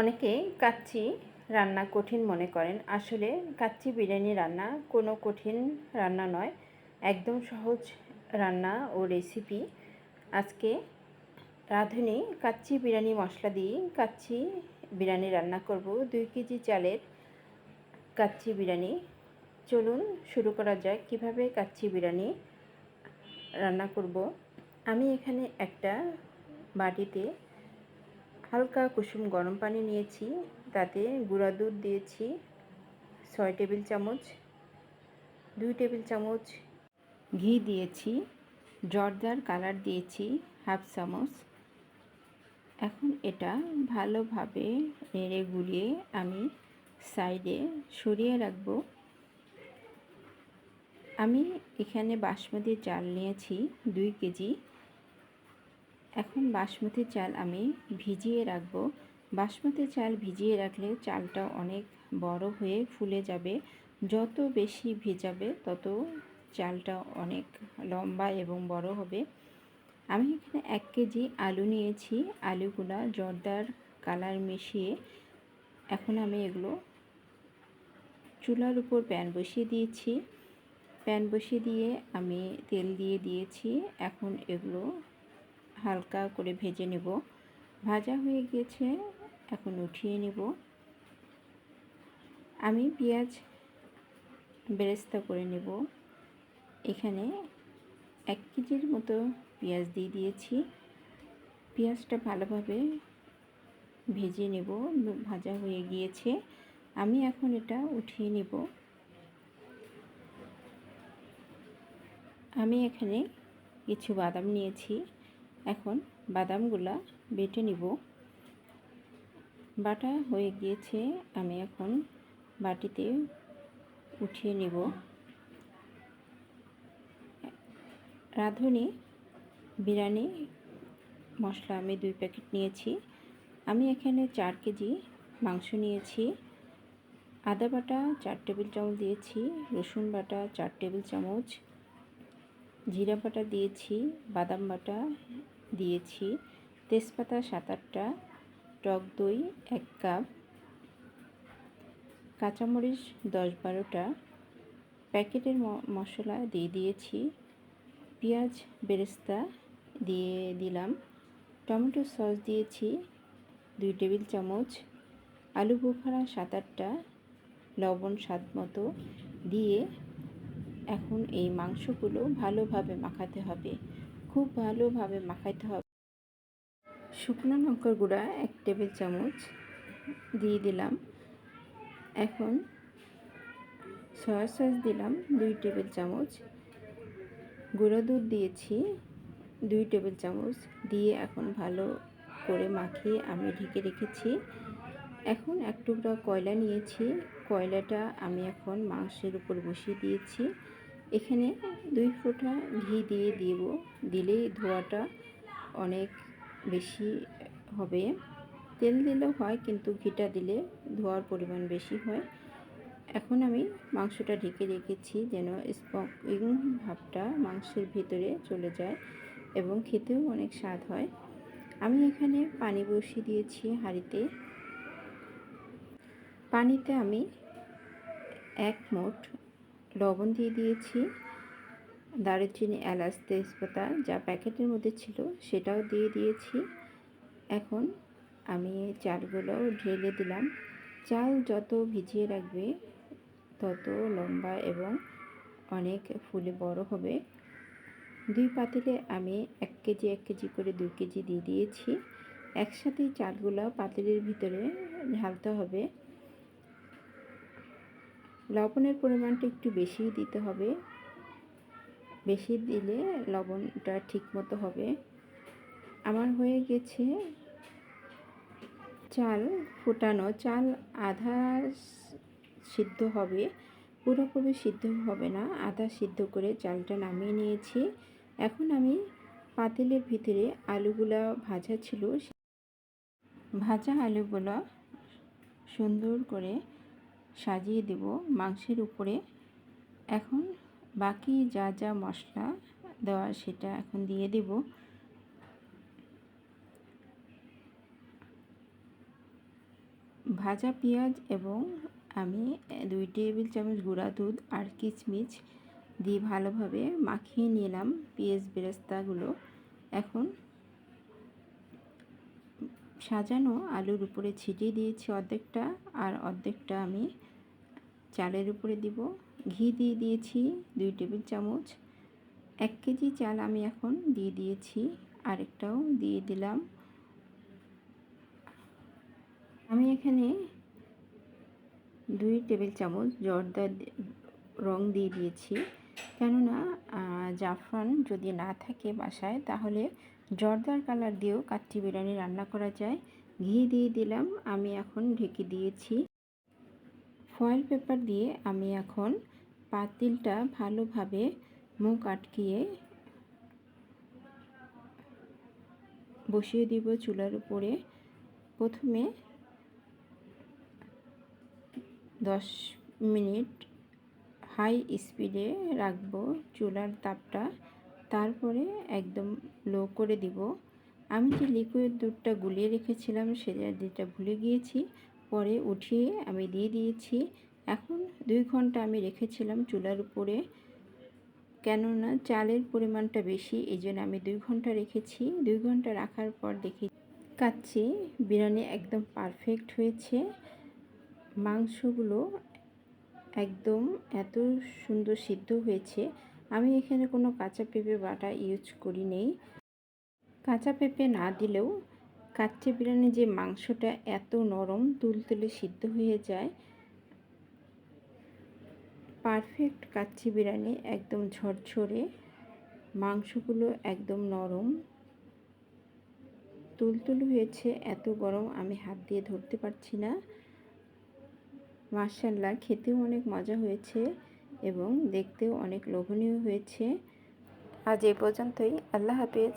অনেকে কাচ্চি রান্না কঠিন মনে করেন। আসলে কাচ্চি বিরিয়ানি রান্না কোনো কঠিন রান্না নয়। একদম সহজ রান্না ও রেসিপি আজকে রাঁধুনি কাচ্চি বিরিয়ানি মশলা দিয়ে কাচ্চি বিরিয়ানি রান্না করব। দুই কেজি চালের কাচ্চি বিরিয়ানি। চলুন শুরু করা যায় কীভাবে কাচ্চি বিরিয়ানি রান্না করব। আমি এখানে একটা বাটিতে হালকা কুসুম গরম পানি নিয়েছি, তাতে গুঁড়া দুধ দিয়েছি, ছয় টেবিল চামচ, দুই টেবিল চামচ ঘি দিয়েছি, জর্দার কালার দিয়েছি, হাফ চামচ। এখন এটা ভালোভাবে নেড়ে গুলিয়ে আমি সাইডে সরিয়ে রাখব। আমি এখানে বাসমতি চাল নিয়েছি, দুই কেজি। এখন বাসমতি চাল আমি ভিজিয়ে রাখব। বাসমতি চাল ভিজিয়ে রাখলে চালটা অনেক বড় হয়ে ফুলে যাবে। যত বেশি ভিজাবে, তত চালটা অনেক লম্বা এবং বড় হবে। আমি এখানে এক কেজি আলু নিয়েছি। আলুগুলো জর্দার কালার মিশিয়ে এখন আমি এগুলো চুলার উপর প্যান বসিয়ে দিয়েছি। প্যান বসিয়ে দিয়ে আমি তেল দিয়ে দিয়েছি। এখন এগুলো হালকা করে ভেজে নেব। ভাজা হয়ে গিয়েছে এখন উঠিয়ে নেব। আমি পেঁয়াজ বেরেস্তা করে নেব। এখানে এক কেজির মতো পেঁয়াজ দিয়ে দিয়েছি। পেঁয়াজটা ভালোভাবে ভেজে নেব, ভাজা হয়ে গিয়েছে। আমি এখন এটা উঠিয়ে নেব। আমি এখানে কিছু বাদাম নিয়েছি। এখন বাদামগুলা বেটে নিব। বাটা হয়ে গিয়েছে, আমি এখন বাটিতে উঠিয়ে নেব। রাঁধুনি বিরিয়ানি মশলা আমি দুই প্যাকেট নিয়েছি। আমি এখানে চার কেজি মাংস নিয়েছি। আদা বাটা চার টেবিল চামচ দিয়েছি, রসুন বাটা চার টেবিল চামচ, জিরা বাটা দিয়েছি, বাদাম বাটা দিয়েছি। তেজপাতা সাত আটটা টক দই এক কাপ, কাঁচামরিচ দশ বারোটা প্যাকেটের মশলা দিয়ে দিয়েছি, পেঁয়াজ বেরেস্তা দিয়ে দিলাম, টমেটো সস দিয়েছি, দুই টেবিল চামচ, আলু বোখারা সাত আটটা লবণ স্বাদ মতো দিয়ে এখন এই মাংসগুলো ভালোভাবে মাখাতে হবে। খুব ভালোভাবে মাখাইতে হবে। শুকনো লঙ্কার গুঁড়া এক টেবিল চামচ দিয়ে দিলাম। এখন সয়া সস দিলাম দুই টেবিল চামচ। গুঁড়ো দুধ দিয়েছি দুই টেবিল চামচ। দিয়ে এখন ভালো করে মাখিয়ে আমি ঢেকে রেখেছি। এখন এক টুকরা কয়লা নিয়েছি। কয়লাটা আমি এখন মাংসের উপর বসিয়ে দিয়েছি। এখানে দুই ফোঁটা ঘি দিয়ে দিব। দিলে ধোয়াটা অনেক বেশি হবে। তেল দিলেও হয়, কিন্তু ঘিটা দিলে ধোয়ার পরিমাণ বেশি হয়। এখন আমি মাংসটা ঢেকে রেখেছি যেন স্পকিং ভাবটা মাংসের ভিতরে চলে যায় এবং খেতেও অনেক স্বাদ হয়। আমি এখানে পানি বসিয়ে দিয়েছি হাঁড়িতে। পানিতে আমি এক মোট লবণ দিয়ে দিয়েছি। দারুচিনি, এলাচ, তেজপাতা যা প্যাকেটের মধ্যে ছিল সেটাও দিয়ে দিয়েছি। এখন আমি চালগুলো ঢেলে দিলাম। চাল যত ভিজিয়ে রাখবে তত লম্বা এবং অনেক ফুলে বড় হবে। দুই পাতিলে আমি এক কেজি এক কেজি করে দুই কেজি দিয়ে দিয়েছি। একসাথেই চালগুলো পাতিলের ভিতরে ঢালতে হবে। লবণের পরিমাণটা একটু বেশি দিতে হবে। বেশি দিলে লবণটা ঠিক মতো হবে। আমার হয়ে গেছে চাল ফুটানো। চাল আধা সিদ্ধ হবে। পুরোপুরি সিদ্ধ হবে না। আধা সিদ্ধ করে চালটা নামিয়ে নিয়েছি। এখন আমি পাতিলের ভিতরে আলুগুলো ভাজা ছিল। ভাজা আলুগুলো সুন্দর করে সাজিয়ে দেব মাংসের উপরে। এখন বাকি যা যা মশলা দেওয়া সেটা এখন দিয়ে দেব। ভাজা পেঁয়াজ এবং আমি দুই টেবিল চামচ গুঁড়া দুধ আর কিচমিচ দিয়ে ভালোভাবে মাখিয়ে নিলাম পেঁয়াজ বেরেস্তাগুলো। এখন সাজানো আলুর উপরে ছিটিয়ে দিয়েছি অর্ধেকটা আর অর্ধেকটা আমি চালের উপরে দিব। ঘি দিয়ে দিয়েছি দুই টেবিল চামচ। এক কেজি চাল আমি এখন দিয়ে দিয়েছি। আরেকটাও দিয়ে দিলাম। আমি এখানে দুই টেবিল চামচ জর্দা রং দিয়ে দিয়েছি। কেননা জাফরান যদি না থাকে বাসায়, তাহলে জর্দার কালার দিয়েও কাচ্চি বিরিয়ানি রান্না করা যায়। ঘি দিয়ে দিলাম, আমি এখন ঢেকে দিয়েছি। ফয়েল পেপার দিয়ে আমি এখন পাতিলটা ভালোভাবে মুখ আটকিয়ে বসিয়ে দিব চুলার উপরে। প্রথমে দশ মিনিট হাই স্পিডে রাখব চুলার তাপটা। তারপরে একদম লো করে দিব। আমি যে লিকুইড দুধটা গুলিয়ে রেখেছিলাম সেটা দুধটা ভুলে গিয়েছি, পরে উঠিয়ে আমি দিয়ে দিয়েছি। এখন দুই ঘণ্টা আমি রেখেছিলাম চুলার উপরে। কেননা চালের পরিমাণটা বেশি এই জন্য আমি দুই ঘণ্টা রেখেছি। দুই ঘণ্টা রাখার পর দেখি কাচ্ছি বিরিয়ানি একদম পারফেক্ট হয়েছে। মাংসগুলো একদম এত সুন্দর সিদ্ধ হয়েছে। আমি এখানে কোনো কাঁচা পেঁপে বাটা ইউজ করি নেই। কাঁচা পেঁপে না দিলেও কাচ্চে বিরিয়ানি যে মাংসটা এত নরম তুলতুলে সিদ্ধ হয়ে যায় পারফেক্ট কাচ্চি বিরিয়ানি একদম ঝরঝরে, মাংসগুলো একদম নরম। তুলতুল হয়েছে, এত গরম আমি হাত দিয়ে ধরতে পারছি না। মার্শাল্লাহ খেতেও অনেক মজা হয়েছে। এবং দেখতেও অনেক লোভনীয় হয়েছে। আজ এ পর্যন্তই। আল্লাহ হাফেজ।